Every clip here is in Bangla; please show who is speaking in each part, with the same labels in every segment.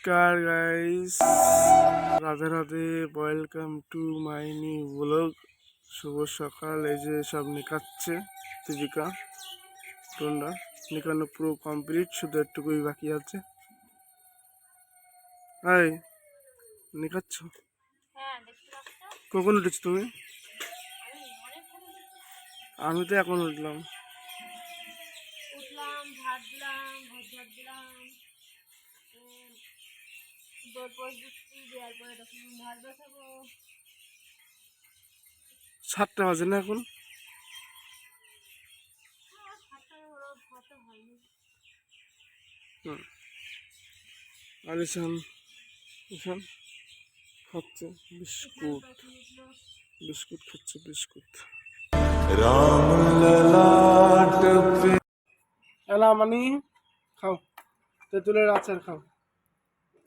Speaker 1: নমস্কার guys Radhe Radhe welcome to my new blog শুভ সকাল এই যে সব নিকাচ্ছে দীপিকা টোনরা। নিকানো পুরো কমপ্লিট শুধু একটুকুই বাকি আছে। এই নিকাচ্ছ?
Speaker 2: হ্যাঁ
Speaker 1: কখন উঠেছ তুমি?
Speaker 2: আমি
Speaker 1: তো এখন উঠলাম।
Speaker 2: উঠলাম ভাত দিলাম ভাত ভাত
Speaker 1: সাতটা বাজে না এখন? ইসান ইসান খাচ্ছে বিস্কুট। বিস্কুট খাচ্ছে বিস্কুট। এলা মানি খাও। তেঁতুলের আচার খাও।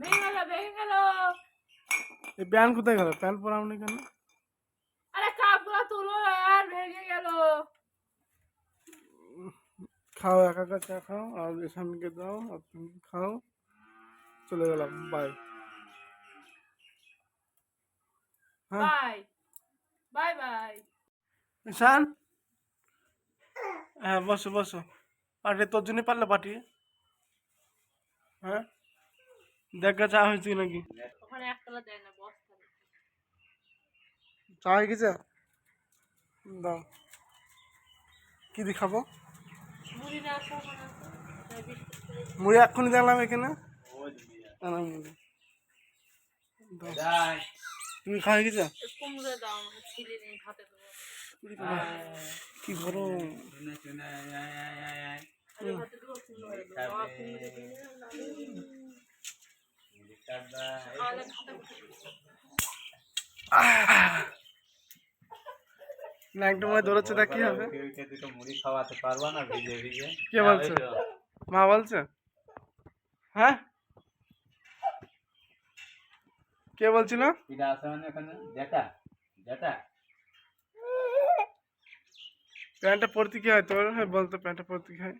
Speaker 2: ভেঙে গেল ভেঙে গেল।
Speaker 1: এই প্যান্ট কোথায় গেল? প্যান্ট পরাওনি কেন?
Speaker 2: আরে কাপগুলো তুলো আর ভেঙে গেল।
Speaker 1: খাও একা একা চা খাও আর এখানকে দাও আর তুমি খাও। চলে গেলাম bye
Speaker 2: bye bye bye
Speaker 1: Ishan হ্যাঁ বসো বসো। পাঠিয়ে তোর জন্য পারলে পাঠিয়ে হ্যাঁ? দেখা চা হয়েছে নাকি?
Speaker 2: ওখানে একতলা দেয় না বস্তা
Speaker 1: চা হয়ে গেছে? দাও। কি দিয়ে খাব?
Speaker 2: মুড়ি করে
Speaker 1: এক্ষুনি দেখলাম এখানে। তুমি খাওয়া গেছে? কি গরম।
Speaker 2: হয়ে
Speaker 1: মনে দৌড়াচ্ছে তা কি হবে?
Speaker 3: দুটো মুড়ি খাওয়াতে পারবা না ভিজে ভিজে?
Speaker 1: কে বলছে? মা বলছে? হ্যাঁ? কে বলছিল?
Speaker 3: আছে মানে ওখানে?
Speaker 1: প্যান্টটা পরতে কি হয়? তোর হ্যাঁ বলতো প্যান্টটা পরতে কি হয়?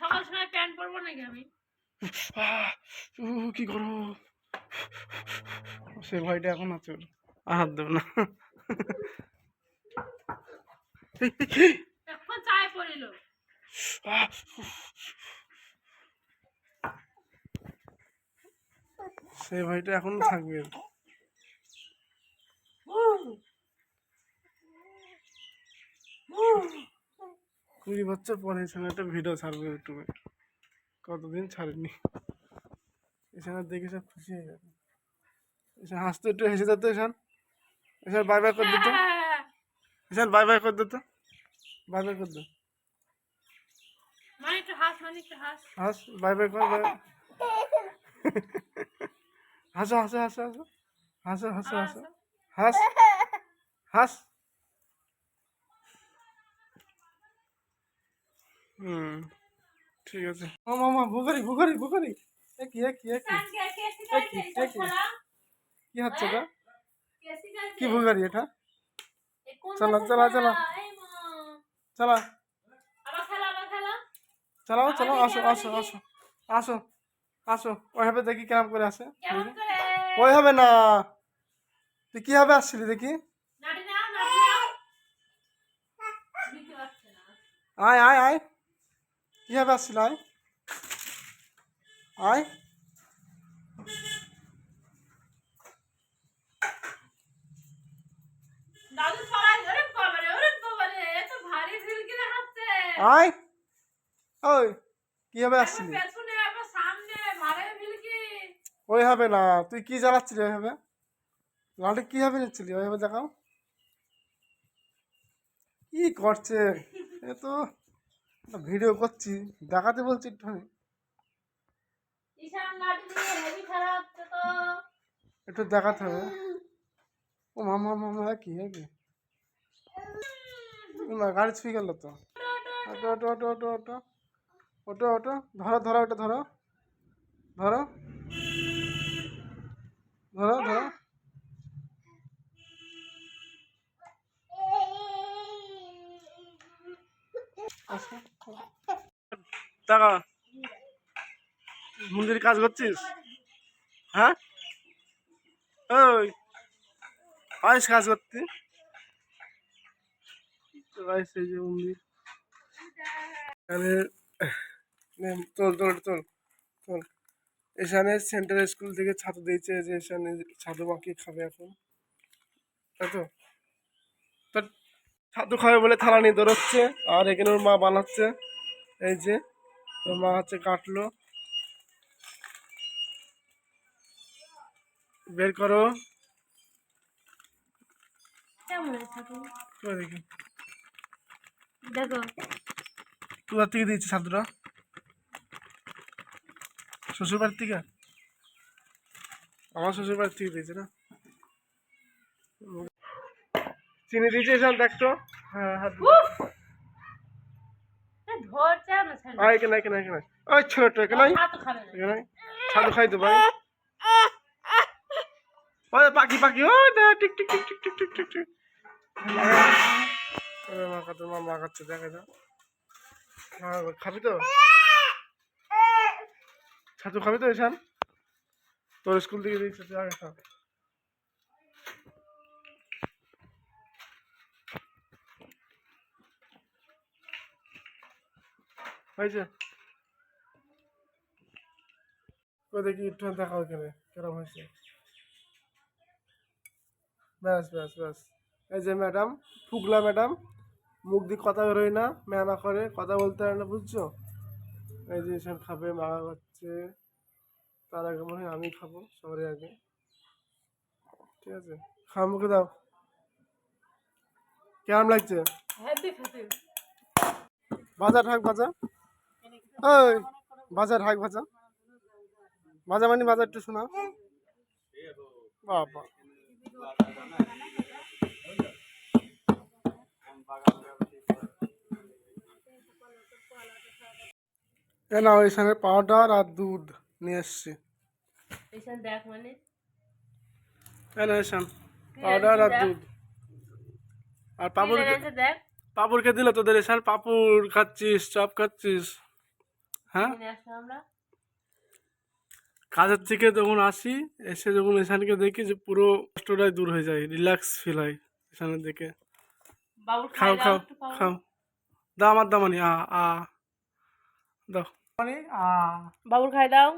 Speaker 2: সকাল সময় প্যান্ট পরবো নাকি আমি?
Speaker 1: কি গরম। সে ভয়টা এখন আছে। আর হাত দেব না। সেই ভয়টা এখনও থাকবে। কুড়ি বছর পরে একটা ভিডিও ছাড়বে ইউটিউবে কতদিন ছাড়েনি। এখানে দেখে সব খুশি হয়ে যাবে। এখানে হাসতে একটু হেসে দিত এখান এখানে বাই বাই করে দিত এখানে বাই বাই করে দিত বাই বাই করে দিত
Speaker 2: হাস
Speaker 1: বাই বাই কর হাসো হাসো হাসো। হাসো হাসো হাসো। হাসো। হাস হাস। হুম। ঠিক আছে। মামা মামা ভুখারি ভুখারি ভুখারি এ কি এ কি এ কি হচ্ছে এটা কি ভুখারি এটা? চলো, চলো, চলো। চলা। চালাও চালাও আসো আসো আসো আসো আসো। ওইভাবে দেখি কেমন করে আসে। ওই হবে না। তুই কি হবে আসছিলি দেখি? আয় আয় আয়। কি হবে আসছিল আয়? আয়। আয়। ওই কি হবে আসছিলি? ওই হবে না তুই কি জ্বালাচ্ছিলি ওইভাবে? লালটা কি হবে নিচ্ছিলি? ওইভাবে দেখাও। কি করছে? এ তো ভিডিও করছি দেখাতে বলছি একটুখানি। একটু দেখাতে হবে। ও মামা মামা কি কি গাড়ি ছুঁয়ে গেল তো। Auto auto auto auto auto. Auto auto ধরো ধরো ওটা ধরো। ধরো। ধরো ধরো। টাকা। মন্দিরে কাজ করছিস? হ্যাঁ? ওই আইস কাজ করতে। এই যে মন্দির। চল চল চল চল। এখানে সেন্ট্রাল স্কুল থেকে ছাত্র দিয়েছে যে এখানে ছাত্র বাকি খাবে এখন। তাই তো? ছাত্র খাবে বলে থালা নিয়ে দৌড়চ্ছে আর এখানে ওর মা বানাচ্ছে। এই যে ওর মা হচ্ছে কাটলো। বের করো? দেখো। কোথা থেকে দিয়েছে ছাত্ররা শ্বশুর বাড়ির থেকে? আমার শ্বশুর বাড়ির থেকে দিয়েছে না? চিনি দিয়েছে এসব দেখতো হ্যাঁ হাত দিয়ে।
Speaker 2: উফ! এ ধরছে না ছেলে
Speaker 1: আয় এখানে এখানে এখানে। ওই ছোট খাই তো ভাই। ওই পাখি পাখি ও না টিক টিক টিক টিক টিক টিক টিক। টিক ওরে মা কত মা মা খাচ্ছে দেখা যা হ্যাঁ খাবি তো? ছাতু খাবি তো এসান? তোর স্কুল থেকে দিয়েছে তুই আগে খা হয়েছে দেখি একটু দেখা ওইখানে কেরম হয়েছে। ব্যাস ব্যাস ব্যাস। এই যে ম্যাডাম ফুগলা ম্যাডাম মুখ দিয়ে কথা বেরোয় না ম্যামা করে কথা বলতে পারে না বুঝছ? এই যে সব খাবে মাগা খাচ্ছে। তার আগে মনে হয় আমি খাব সবার আগে। ঠিক আছে? খাওয়া মুখে দাও। কেমন লাগছে? ভাজা ঠাক ভাজা ওই বাজার হাক ভাজা ভাজা মানে বাজার একটু শোনা বাবা। না এখানে পাউডার আর দুধ নিয়ে এসছি। পাউডার আর দুধ। আর
Speaker 2: পাপুর
Speaker 1: পাপুরকে দিল তোদের এসান পাপুর খাচ্ছিস চপ খাচ্ছিস। হ্যাঁ?
Speaker 2: আমরা।
Speaker 1: কাজের থেকে যখন আসি এসে যখন এখানকে দেখি যে পুরো কষ্টটাই দূর হয়ে যায় রিল্যাক্স ফিল হয় এখানের দিকে।
Speaker 2: বাবুর
Speaker 1: খাও খাও খাও। দাও আমার দাও মানে আ আ। দাও। মানে আ।
Speaker 2: বাবুর খাই দাও।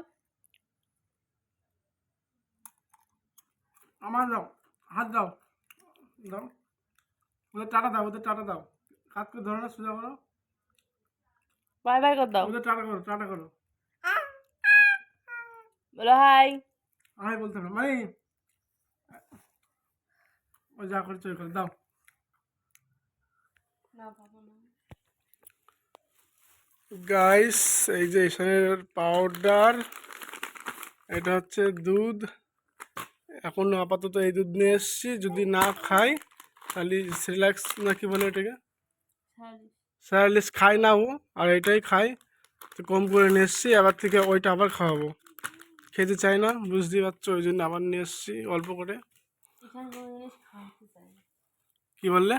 Speaker 1: আমার দাও হাত দাও। দাও। ওদের টাটা দাও ওদের টাটা দাও। কাজ করে ধরো না সোজা করো
Speaker 2: বাই বাই কর দাও।
Speaker 1: ওদের টাটা করো টাটা করো।
Speaker 2: বলো হাই।
Speaker 1: আমি বলতে হবে মানে ও যা করছ করে দাও।
Speaker 2: না না।
Speaker 1: গাইস এই যে এখানের পাউডার এটা হচ্ছে দুধ। এখন আপাতত এই দুধ নিয়ে এসছি যদি না খাই তাহলে রিল্যাক্স নাকি বলে এটাকে? স্যারালিস খায় না ও আর এটাই খায় তো কম করে নিয়ে এসছি এবার থেকে ওইটা আবার খাওয়াবো। খেতে চাই না বুঝতেই পারছ ওই জন্য আবার নিয়ে এসছি অল্প করে। কি বললে?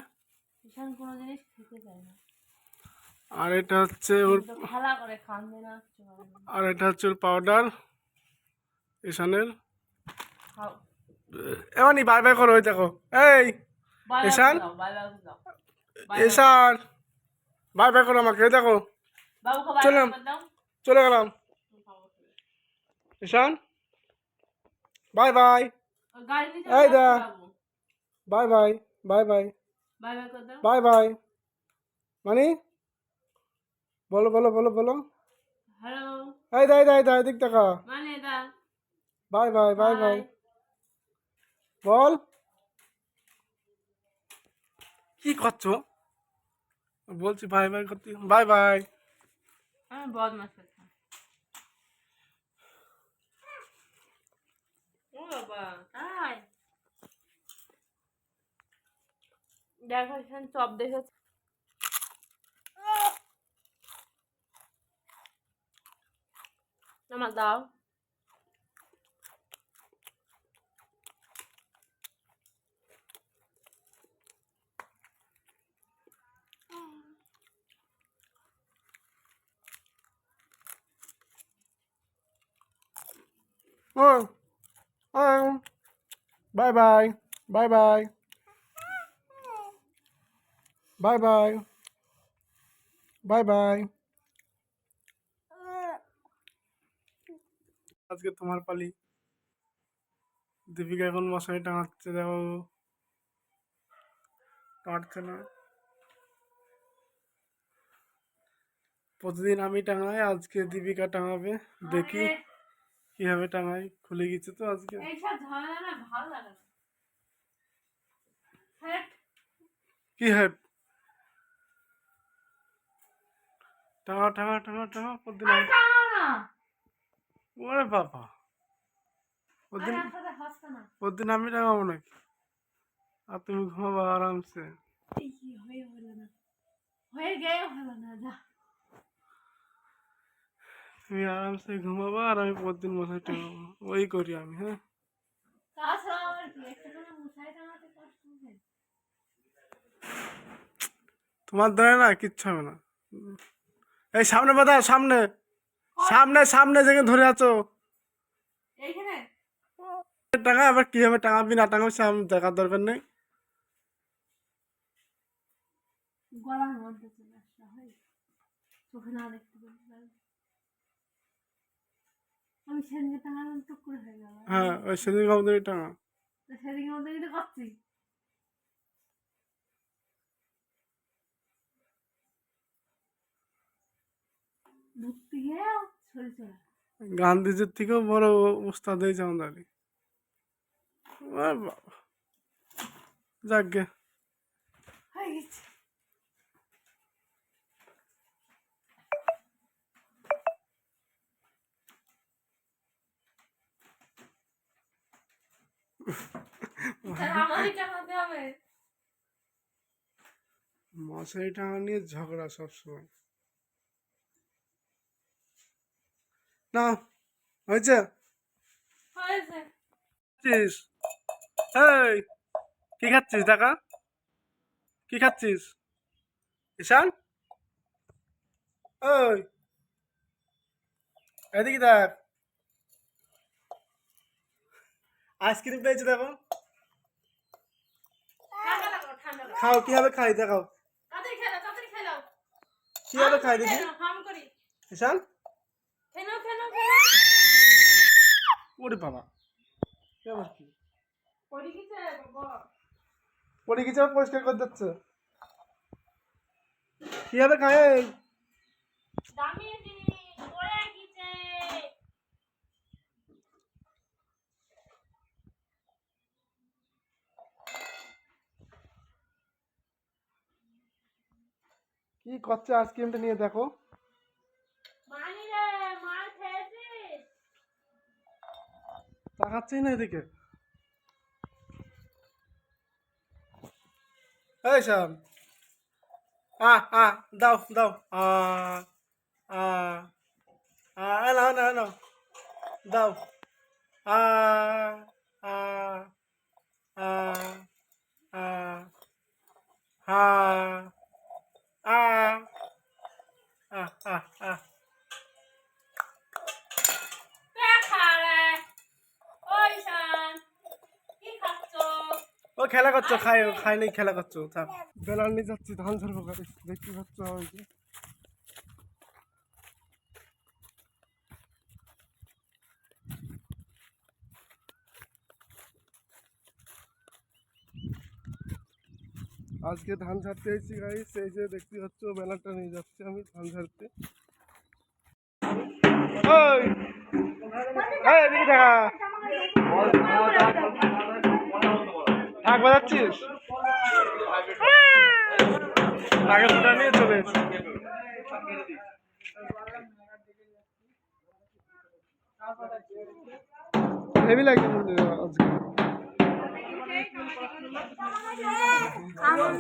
Speaker 1: আর এটা হচ্ছে ওর আর এটা হচ্ছে ওর পাউডার
Speaker 2: এশানের
Speaker 1: এমনই বাই বাই করো ওই দেখো। এই
Speaker 2: এশান এশান বাই বাই করো
Speaker 1: আমাকে দেখো।
Speaker 2: চললাম
Speaker 1: চলে। গেলাম। ঈশান?
Speaker 2: Bye bye.
Speaker 1: এই দা
Speaker 2: bye bye bye bye.
Speaker 1: Bye bye মানে? বলো বলো বলো বলো।
Speaker 2: এই দা
Speaker 1: এই দা এই দা এদিক দেখা।
Speaker 2: Bye bye
Speaker 1: bye. বাই। বল। কি করছ? বলছি বাই বাই করতে বাই বাই
Speaker 2: আমি বদমাস হচ্ছে ও বাবা তাই দেখো এখানে চপ দেখেছে আমার দাও
Speaker 1: Oh, oh, bye bye, bye bye, bye bye, bye bye. আজকে তোমার পালি। দীপিকা এখন মশারি টাঙাচ্ছে দেখো। কাটছে না। প্রতিদিন আমি টাঙাই আজকে দীপিকা টাঙাবে। দেখি। কীভাবে টাঙাই? খুলে গেছে তো আজকে।
Speaker 2: হ্যাঁ।
Speaker 1: কি হেড টাঙা টাঙা টাঙা টাঙা প্রতিদিন আমি- ওরে বাবা। প্রতিদিন
Speaker 2: আরে আসলে হাসতে না।
Speaker 1: প্রতিদিন আমি টাঙাবো নাকি? আর তুমি ঘুমাবো আরামসে।
Speaker 2: হয়ে হলো না? হয়ে গেও হলো না যা।
Speaker 1: তুমি আরামসে ঘুমাবো আর আমি প্রতিদিন মশাই টাঙাবো। ওই করি আমি হ্যাঁ? তোমার দ্বারা না কিচ্ছু হবে না। এই সামনে বাধা সামনে। সামনে সামনে যেখানে ধরে আছো। টাঙা আবার কীভাবে টাঙাবি না টাঙাবি সে আমি দেখার দরকার নেই।
Speaker 2: গলার মধ্যে চলে আসা হয়। চোখে না দেখতে। হয়ে
Speaker 1: ওই সেদিন টাঙা
Speaker 2: করছি।
Speaker 1: গান্ধীজির থেকেও বড় উস্তাদ হয়েছে আমাদের বাবা। যাক গে।
Speaker 2: হয়ে গেছে।
Speaker 1: মশারি টাঙা নিয়ে ঝগড়া সবসময়। না হয়েছে? খাচ্ছিস? এই কি খাচ্ছিস দেখা? কি খাচ্ছিস? ঈশান? ওই এদিকে দেখ। আইসক্রিম পেয়েছে দেখো? খাও কীভাবে খাই দেখাও। কীভাবে খাই দেখি।
Speaker 2: খেলো
Speaker 1: ওরে বাবা।
Speaker 2: পড়ে গেছে
Speaker 1: পরিষ্কার করে দিচ্ছে। কীভাবে খায় এই?
Speaker 2: দামি জিনিস পড়ে গেছে
Speaker 1: কি করছে আইসক্রিমটা নিয়ে দেখো। তাকাচ্ছেই না এদিকে। এই শাম আ আ দাও দাও। আ আ আ নাও নাও নাও। দাও। আ আ আ আ হা। আ আ আ আ ও, খেলা করছ, খাই খাই নেই, খেলা করছ, থাক। বেলার নিয়ে যাচ্ছি, ধান ঝাড়বো দেখতে পাচ্ছ আমাকে? আজকে ধান ঝাড়তে এসেছি গাড়ি সেই যে দেখতে পাচ্ছ বেলাটা নিয়ে যাচ্ছি আমি ধান ঝাড়তে। এই, ঢাক বাজাচ্ছিস? আগে নিয়ে চলে। হেভি লাগছে আজকে।
Speaker 2: আমার